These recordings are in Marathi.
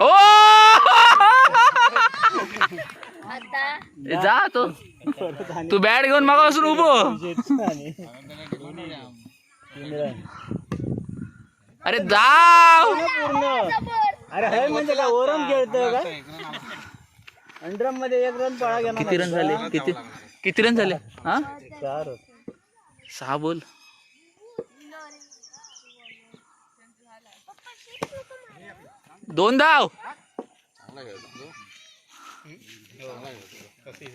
ओ जा तो. तू बॅट घेऊन मागासून उभो अरे जाव. अरे हे म्हणजे काय ओरम खेळतोय का? अंडरममध्ये एक रन पळा गेला किती रन झाले? किती किती रन झाले? हा? चार. सहा बोल. दोन धाव.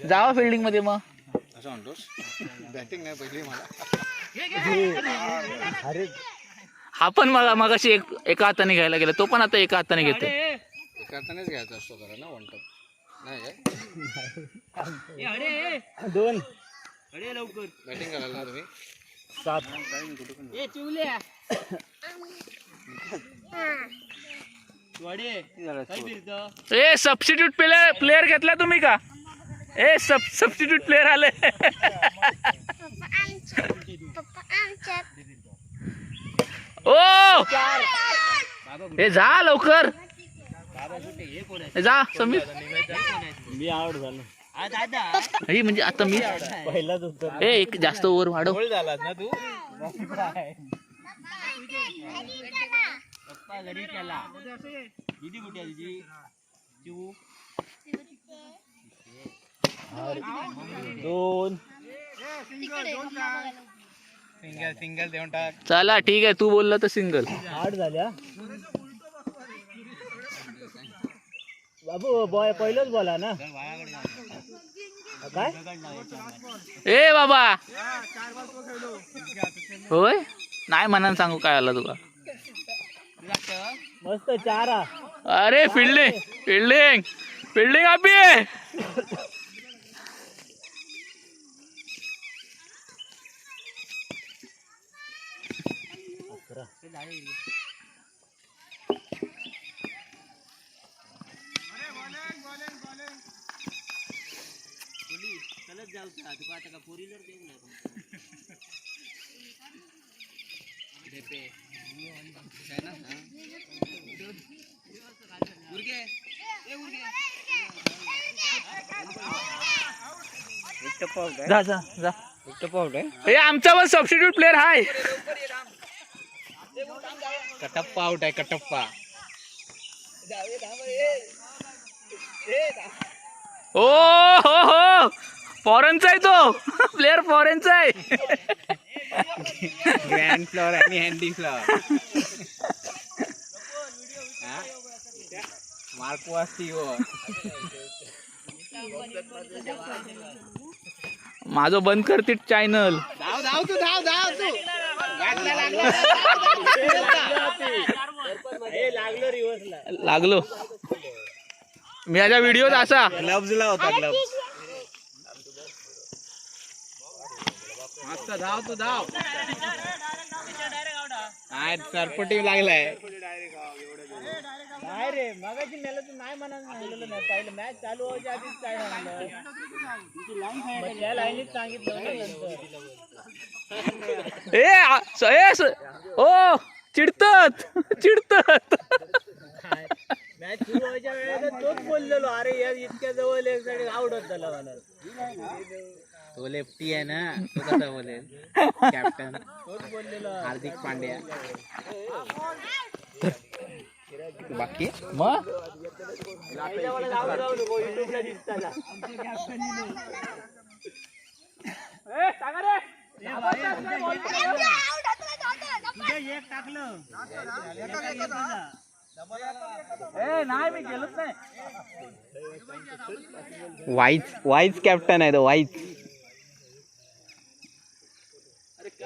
जावा फिल्डिंगमध्ये मग. असं म्हणतोस बॅटिंग नाही पहिली मला अरे हा पण मला मगाशी एक एका हाताने घ्यायला गेला. तो पण आता एका हाताने घेतो एकातानेच घ्यायचा असतो ना वन टॉप नाही दोन. बॅटिंग करायला ना तुम्ही सात ए सबस्टिट्यूट प्लेअर प्लेअर घेतला तुम्ही का? ए सब सबस्टिट्यूट प्लेअर आले. ओ! हे जा लवकर. जा समीर. मी आउट झालो म्हणजे आता मी पहिलाच उत्तर ए एक जास्त ओव्हर वाढव. झालास ना तू? दोन. सिंगल सिंगल देऊन टाक. चला ठीक आहे. तू बोलला तर सिंगल. आठ झाल्या. बाबू बॉय पहिलंच बोला ना? काय? ए बाबा. होय? नाही मनानं सांगू काय आला तुला? मस्त चारा. अरे फिल्डिंग फिल्डिंग फिल्डिंग आपली जाऊ का पोरीला देऊ नका अभी जा जा जा. हे आमचा पण सबस्टिट्यूट प्लेअर हाय. कटप्पा आउट आहे कटप्पा. ओ हो हो. फॉरेनचा आहे तो. प्लेअर फॉरेनचा आहे. ग्रँड फ्लॉवर आणि हँडी फ्लॉवर मार्को असती माझं बंद करते चॅनल धाव धाव तू धाव धाव तू. लागलं रिव्हर्सला लागलो. मी माझ्या व्हिडिओत असा. ग्लव्जला होता ग्लव्ज मस्त धाव तू धाव. नाही सरपटी लागलाय. नाही रे मगाची मेला तू नाही म्हणा सांगितलं नाही. पहिलं मॅच चालू व्हायच्या आधीच काय म्हणलं त्या लाईनीत सांगितलं ए ओ चिडतात चिडतात. मॅच सुरू व्हायच्या वेळेला तोच बोललेलो अरे या इतक्या जवळ एक साठी आवडत झाला मला तो लेफ्टी आहे ना? तो कसा बोलेल कॅप्टन तोच बोललेलो हार्दिक पांड्या। बाकी मग त्याच्या मला जाऊ जाऊ नको युट्यूबला दिसताना एक टाकलं नाही मी गेलोच नाही वाईज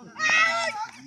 Oh,